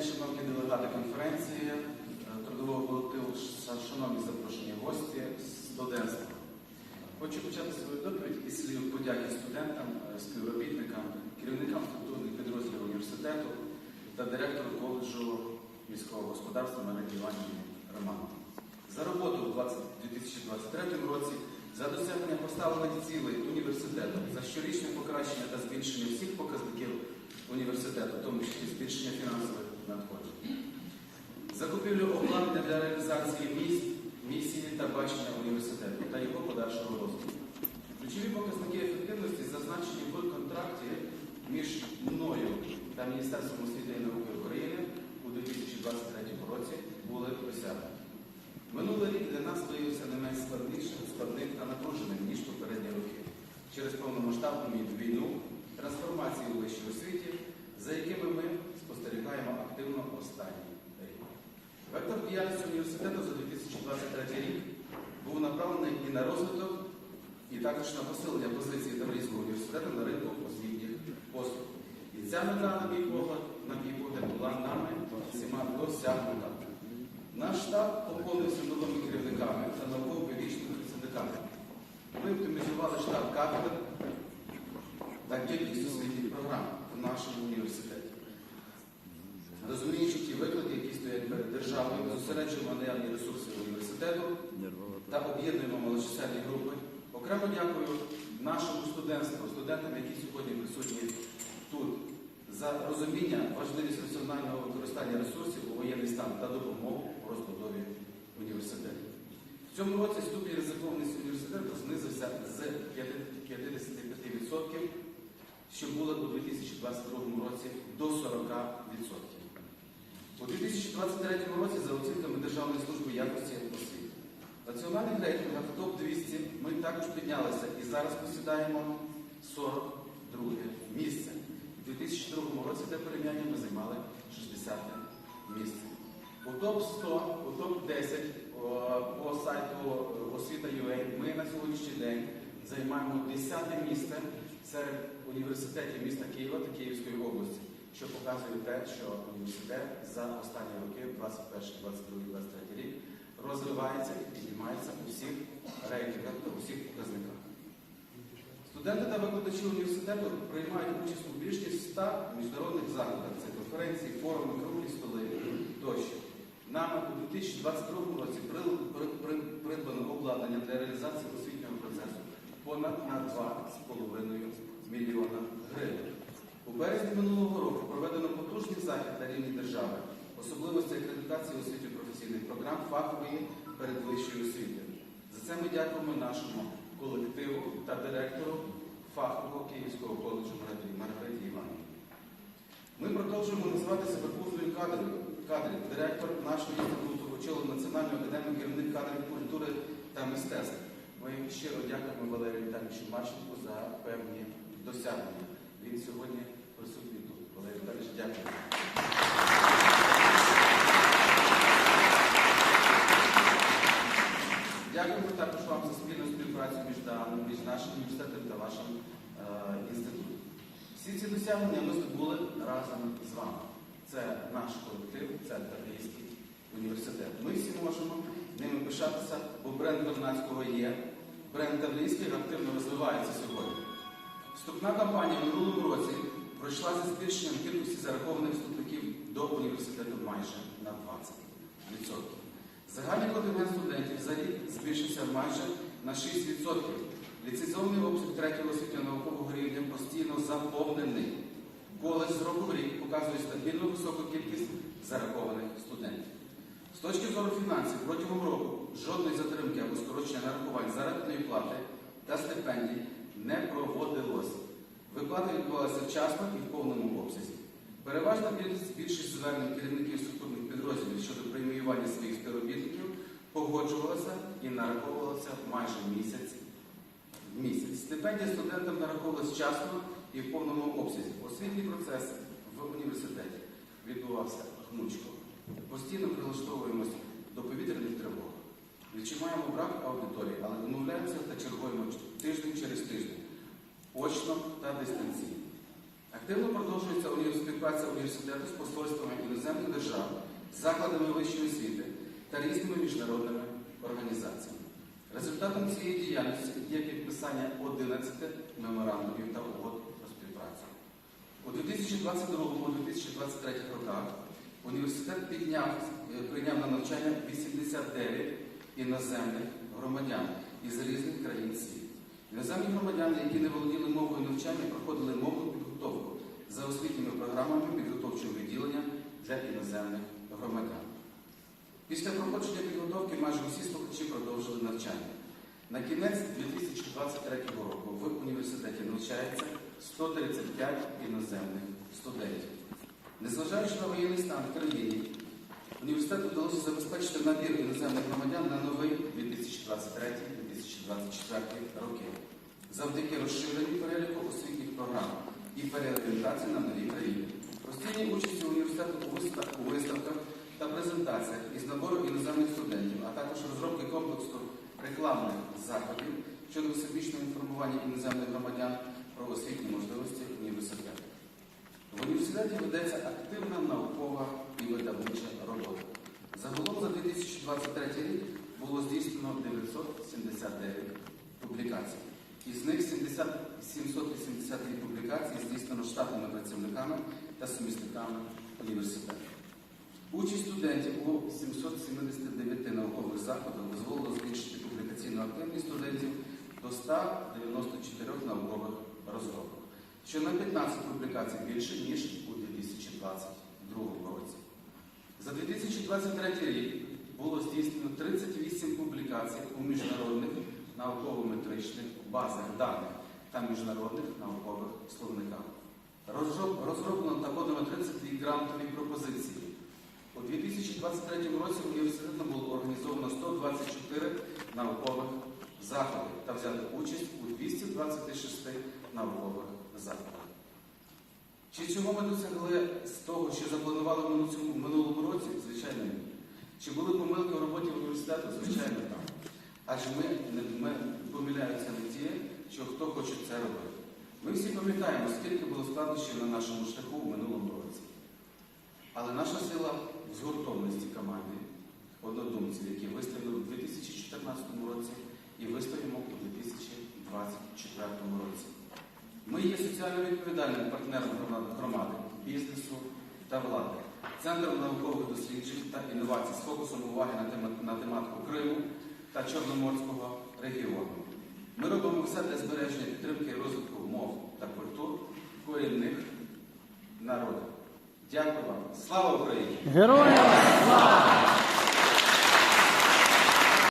день, шановні делегати конференції, е, трудового колективу, шановні запрошені гості, студентство. Хочу почати свою доповідь із слів подяки студентам, е, співробітникам, керівникам структурних підрозділів університету та директору коледжу міського господарства Марині Іванівні Романові. За роботу у 2023 році, за досягнення поставлених цілей університету, за щорічне покращення та збільшення всіх показників університету, в тому числі збільшення фінансових. Закупівлю обладнання для реалізації місць, місії та бачення університету та його подальшого розвитку. Ключові показники ефективності зазначені в контракті між мною та Міністерством освіти і науки України у 2023 році були досягнені. Минулий рік для нас виявився не менш складнішим, складним та напруженим, ніж попередні роки, через повномасштабну війну, трансформації у вищій освіті, за якими ми спостерігаємо активно останній рік. Вектор діяльності університету за 2023 рік був направлений і на розвиток, і також на посилення позиції Таврійського університету на ринку освітніх послуг. І ця мета, на мій погляд, на мій погляд, була нами всіма досягнута. Наш штаб поповнився новими керівниками та науково-педагогічними працівниками. Ми оптимізували штаб кафедр та кількість освітніх програм в нашому університеті. Розуміючи наявні ресурси університету та об'єднуємо малочисельні групи. Окремо дякую нашому студентству, студентам, які сьогодні присутні тут, за розуміння важливість раціонального використання ресурсів у воєнний стан та допомогу у розбудові університету. В цьому році ступінь ризикованості університету знизився з 55%, що було у 2022 році, до 40%. У 2023 році, за оцінками Державної служби якості освіти, в національних рейтингах ТОП-200 ми також піднялися і зараз посідаємо 42 місце. У 2002 році для порівняння ми займали 60 місце. У топ-100, у топ-10 по сайту освіта.ua ми на сьогоднішній день займаємо 10 місце серед університетів міста Києва та Київської області, що показує те, що університет за останні роки, 21, 22, 23 рік, розвивається і піднімається у всіх рейтингах та у всіх показниках. Студенти та викладачі університету приймають участь у більш ніж 100 міжнародних заходах, це конференції, форуми, круглі столи тощо. Нами у 2022 році при- при- при- придбано обладнання для реалізації освітнього процесу понад на 2,5 мільйона гривень. У березні минулого року проведено потужний захід на рівні держави, особливості акредитації освіті професійних програм фахової передвищої освіти. За це ми дякуємо нашому колективу та директору фахового Київського коледжу Маргариті Іванівні. Ми продовжуємо називати себе курсною кадрів. кадрів. Директор нашого інституту очолив Національну академію керівник кадрів культури та мистецтв. Ми щиро дякуємо Валерію Віталійовичу Марченку за певні досягнення. Він сьогодні присутній тут. Валерій Віталійович, дякую. Дякуємо також вам за спільну співпрацю між, між нашим університетом та вашим е, інститутом. Всі ці досягнення ми здобули разом з вами. Це наш колектив, це Таврійський університет. Ми всі можемо ними пишатися, бо бренд Вернадського є. Бренд Таврійський активно розвивається сьогодні. Вступна кампанія минулому році пройшла зі збільшенням кількості зарахованих вступників до університету майже на 20%. Загальний контингент студентів за рік збільшився майже на 6%. Ліцензований обсяг третього освітньо-наукового рівня постійно заповнений. Коледж з року в рік показує стабільну високу кількість зарахованих студентів. З точки зору фінансів, протягом року жодної затримки або скорочення нарахувань заробітної плати та стипендій не проводилось. Виплата відбувалася вчасно і в повному обсязі. Переважна більшість- звернень керівників структурних підрозділів щодо преміювання своїх співробітників погоджувалася і нараховувалася майже місяць в місяць. Стипендія студентам нараховувалась вчасно і в повному обсязі. Освітній процес в університеті відбувався гнучко. Постійно прилаштовуємось до повітряних тривог. Відчуваємо брак аудиторії, але домовляємося та чергуємо тиждень через тиждень, очно та дистанційно. Активно продовжується співпраця університету з посольствами іноземних держав, закладами вищої освіти та різними міжнародними організаціями. Результатом цієї діяльності є підписання 11 меморандумів та угод про співпрацю. У 2022-2023 роках університет підняв, е, прийняв на навчання 89 іноземних громадян із різних країн світу. Іноземні громадяни, які не володіли мовою навчання, проходили мовну підготовку за освітніми програмами підготовчого відділення для іноземних громадян. Після проходження підготовки майже усі слухачі продовжили навчання. На кінець 2023 року в університеті навчається 135 іноземних студентів. Незважаючи на воєнний стан в країні, університету вдалося забезпечити набір іноземних громадян на новий 2023-2024 роки завдяки розширенню переліку освітніх програм і переорієнтації на нові країни. Постійній участі університету у вистав- у виставках та презентаціях із набору іноземних студентів, а також розробки комплексу рекламних заходів щодо всебічного інформування іноземних громадян про освітні можливості університету. В університеті ведеться активна наукова і видавнича робота. Загалом за 2023 рік було здійснено 979 публікацій. Із них 70 782 публікації здійснено штатними працівниками та сумісниками університету. Участь студентів у 779 наукових заходах дозволила збільшити публікаційну активність студентів до 194 наукових розробок, що на 15 публікацій більше, ніж у 2022 році. За 2023 рік було здійснено 38 публікацій у міжнародних науково-метричних базах даних та міжнародних наукових словниках. Розроблено та подано 32 грантові пропозиції. У 2023 році університетом було організовано 124 наукових заходи та взято участь у 226 наукових заходах. Чи цього ми досягли з того, що запланували в минулому році? Звичайно, ні. Чи були помилки у роботі університету? Звичайно, так. Адже ми, ми помиляються не ті, що хто хоче це робити. Ми всі пам'ятаємо, скільки було складнощів на нашому шляху в минулому році. Але наша сила в згуртовності команди, однодумців, які вистояли у 2014 році і вистоїмо у 2024 році. Ми є соціально відповідальним партнером громади, бізнесу та влади, центром наукових досліджень та інновацій з фокусом уваги на, тема- на тематику Криму та Чорноморського регіону. Ми робимо все для збереження підтримки і розвитку мов та культур корінних народів. Дякую вам. Слава Україні! Героям слава!